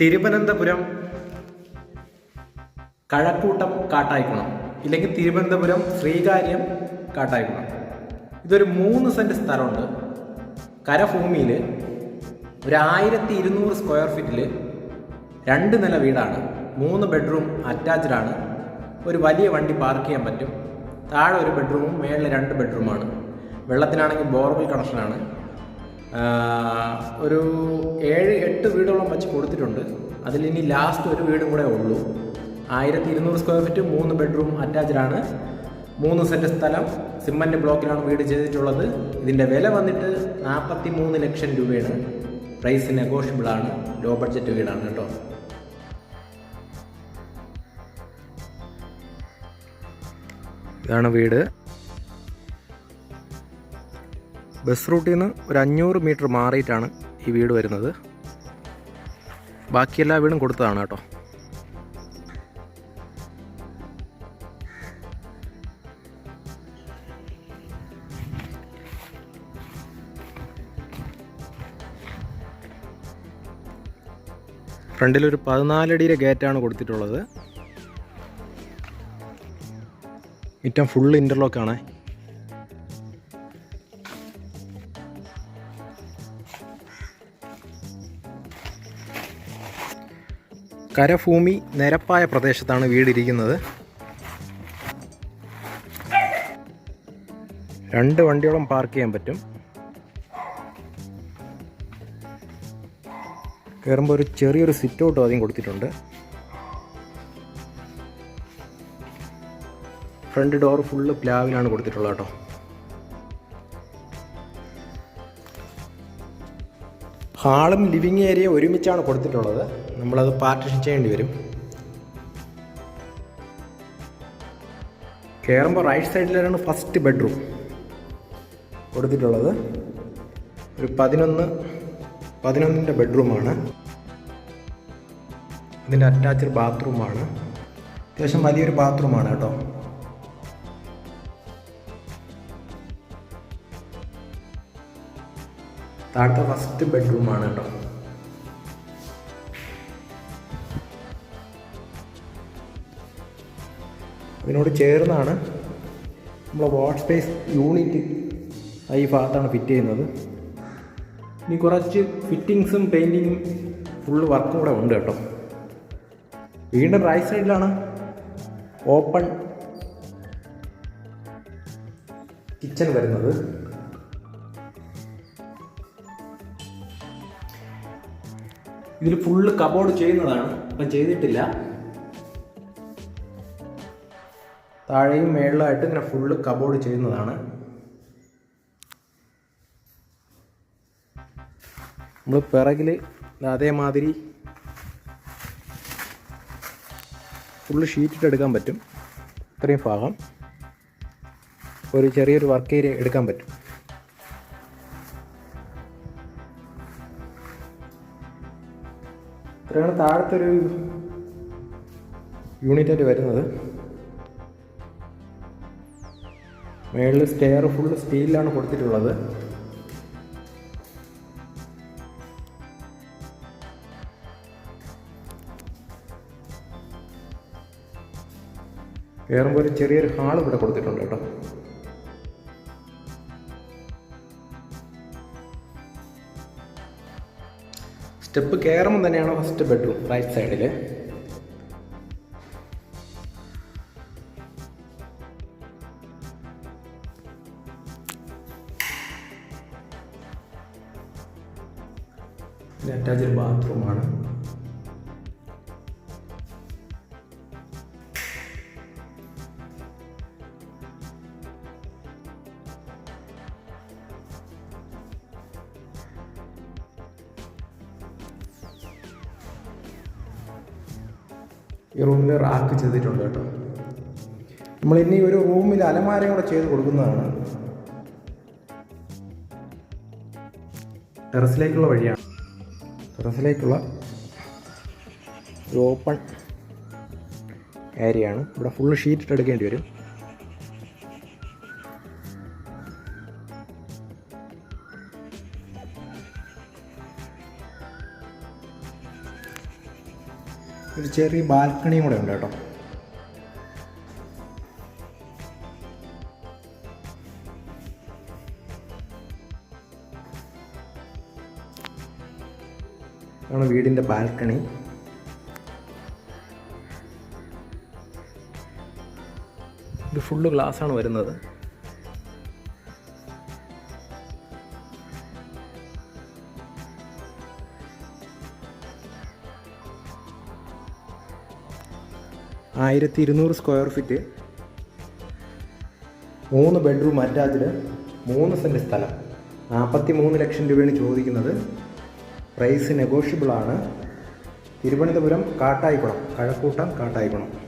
തിരുവനന്തപുരം കഴക്കൂട്ടം കാട്ടായിക്കുണം. ഇല്ലെങ്കിൽ തിരുവനന്തപുരം ശ്രീകാര്യം കാട്ടായിക്കുണം. ഇതൊരു മൂന്ന് സെന്റ് സ്ഥലമുണ്ട്. കരഭൂമിയിൽ ഒരു ആയിരത്തി ഇരുന്നൂറ് സ്ക്വയർ ഫീറ്റിൽ രണ്ട് നില വീടാണ്. മൂന്ന് ബെഡ്റൂം അറ്റാച്ച്ഡ് ആണ്. ഒരു വലിയ വണ്ടി പാർക്ക് ചെയ്യാൻ പറ്റും. താഴെ ഒരു ബെഡ്റൂമും മേളിൽ രണ്ട് ബെഡ്റൂമാണ്. വെള്ളത്തിനാണെങ്കിൽ ബോർവെൽ കണക്ഷനാണ്. ഒരു ഏഴ് എട്ട് വീടോളം വെച്ച് കൊടുത്തിട്ടുണ്ട്. അതിൽ ഇനി ലാസ്റ്റ് ഒരു വീടും കൂടെ ഉള്ളൂ. ആയിരത്തി ഇരുന്നൂറ് സ്ക്വയർ ഫീറ്റ് മൂന്ന് ബെഡ്റൂം അറ്റാച്ച്ഡ് ആണ്. മൂന്ന് സെന്റ് സ്ഥലം സിമന്റ് ബ്ലോക്കിലാണ് വീട് ചെയ്തിട്ടുള്ളത്. ഇതിന്റെ വില വന്നിട്ട് നാൽപ്പത്തി മൂന്ന് ലക്ഷം രൂപയാണ്. പ്രൈസ് നെഗോഷ്യബിൾ ആണ്. ലോ ബഡ്ജറ്റ് വീടാണ് കേട്ടോ. ഇതാണ് വീട്. ബസ് റൂട്ടിൽ നിന്ന് ഒരു അഞ്ഞൂറ് മീറ്റർ മാറിയിട്ടാണ് ഈ വീട് വരുന്നത്. ബാക്കി എല്ലാ വീടും കൊടുത്തതാണ് കേട്ടോ. ഫ്രണ്ടിലൊരു പതിനാലടിയിലെ ഗേറ്റാണ് കൊടുത്തിട്ടുള്ളത്. മുറ്റം ഫുൾ ഇന്റർലോക്കാണ് കരഭൂമി നിരപ്പായ പ്രദേശത്താണ് വീടിരിക്കുന്നത്. രണ്ട് വണ്ടിയോളം പാർക്ക് ചെയ്യാൻ പറ്റും. കയറുമ്പോൾ ഒരു ചെറിയൊരു സിറ്റ് ഔട്ട് ആദ്യം കൊടുത്തിട്ടുണ്ട്. ഫ്രണ്ട് ഡോർ ഫുള്ള് പ്ലാവിലാണ് കൊടുത്തിട്ടുള്ളത് കേട്ടോ. ഹാളും ലിവിങ് ഏരിയ ഒരുമിച്ചാണ് കൊടുത്തിട്ടുള്ളത്. നമ്മളത് പാർട്ടിഷൻ ചെയ്യേണ്ടി വരും. കയറുമ്പോൾ റൈറ്റ് സൈഡിലാണ് ഫസ്റ്റ് ബെഡ്റൂം കൊടുത്തിട്ടുള്ളത്. ഒരു പതിനൊന്ന് പതിനൊന്നിന്റെ ബെഡ്റൂമാണ് ഇതിന്റെ അറ്റാച്ച്ഡ് ബാത്റൂമാണ് അത്യാവശ്യം വലിയൊരു ബാത്റൂമാണ് കേട്ടോ. താഴത്തെ ഫസ്റ്റ് ബെഡ്റൂമാണ് കേട്ടോ അതിനോട് ചേർന്നാണ് നമ്മളെ വാട്ട് സ്പേസ് യൂണിറ്റ് ഈ ഭാഗത്താണ് ഫിറ്റ് ചെയ്യുന്നത്. ഇനി കുറച്ച് ഫിറ്റിങ്സും പെയിന്റിങ്ങും ഫുള്ള് വർക്കും കൂടെ ഉണ്ട് കേട്ടോ വീണ്ടും റൈറ്റ് സൈഡിലാണ് ഓപ്പൺ കിച്ചൺ വരുന്നത്. ഇതിൽ ഫുള്ള് കബോർഡ് ചെയ്യുന്നതാണ്. അപ്പം ചെയ്തിട്ടില്ല. താഴെയും മേളിലായിട്ട് ഇങ്ങനെ ഫുള്ള് കബോർഡ് ചെയ്യുന്നതാണ്. നമ്മൾ പിറകിൽ അതേമാതിരി ഫുള്ള് ഷീറ്റിട്ട് എടുക്കാൻ പറ്റും. ഇത്രയും ഭാഗം. ഒരു ചെറിയൊരു വർക്ക് ഏരിയ എടുക്കാൻ പറ്റും. ഇത്രയാണ് താഴത്തെ ഒരു യൂണിറ്റായിട്ട് വരുന്നത്. മേളിൽ സ്റ്റെയർ ഫുള്ള് സ്റ്റീലിലാണ് കൊടുത്തിട്ടുള്ളത്. കയറുമ്പോൾ ഒരു ചെറിയൊരു ഹാൾ ഇവിടെ കൊടുത്തിട്ടുണ്ട് കേട്ടോ. സ്റ്റെപ്പ് കയറുമ്പോൾ തന്നെയാണ് ഫസ്റ്റ് ബെഡ്റൂം റൈറ്റ് സൈഡിൽ അറ്റാച്ച്ഡ് ബാത്റൂമാണ് ഈ റൂമിൽ റാക്ക് ചെയ്തിട്ടുണ്ട് കേട്ടോ. നമ്മൾ ഇനി ഒരു റൂമിൽ അലമാരയും കൂടെ ചെയ്ത് കൊടുക്കുന്നതാണ്. ടെറസിലേക്കുള്ള വഴിയാണ്. ടെറസിലേക്കുള്ള ഒരു ഓപ്പൺ ഏരിയയാണ്. ഇവിടെ ഫുള്ള് ഷീറ്റ് എടുക്കേണ്ടി വരും. ഒരു ചെറിയ ബാൽക്കണിയും കൂടെ ഉണ്ട് കേട്ടോ. ആണ് വീടിന്റെ ബാൽക്കണി. ഇത് ഫുള്ള് ഗ്ലാസ് ആണ് വരുന്നത്. ആയിരത്തി ഇരുന്നൂറ് സ്ക്വയർ ഫീറ്റ്. മൂന്ന് ബെഡ്റൂം അറ്റാച്ച്ഡ് മൂന്ന് സെന്റ് സ്ഥലം. നാൽപ്പത്തി മൂന്ന് ലക്ഷം രൂപയാണ് ചോദിക്കുന്നത്. പ്രൈസ് നെഗോഷ്യബിളാണ്. തിരുവനന്തപുരം കാട്ടായിക്കുളം കഴക്കൂട്ടം കാട്ടായിക്കുളം.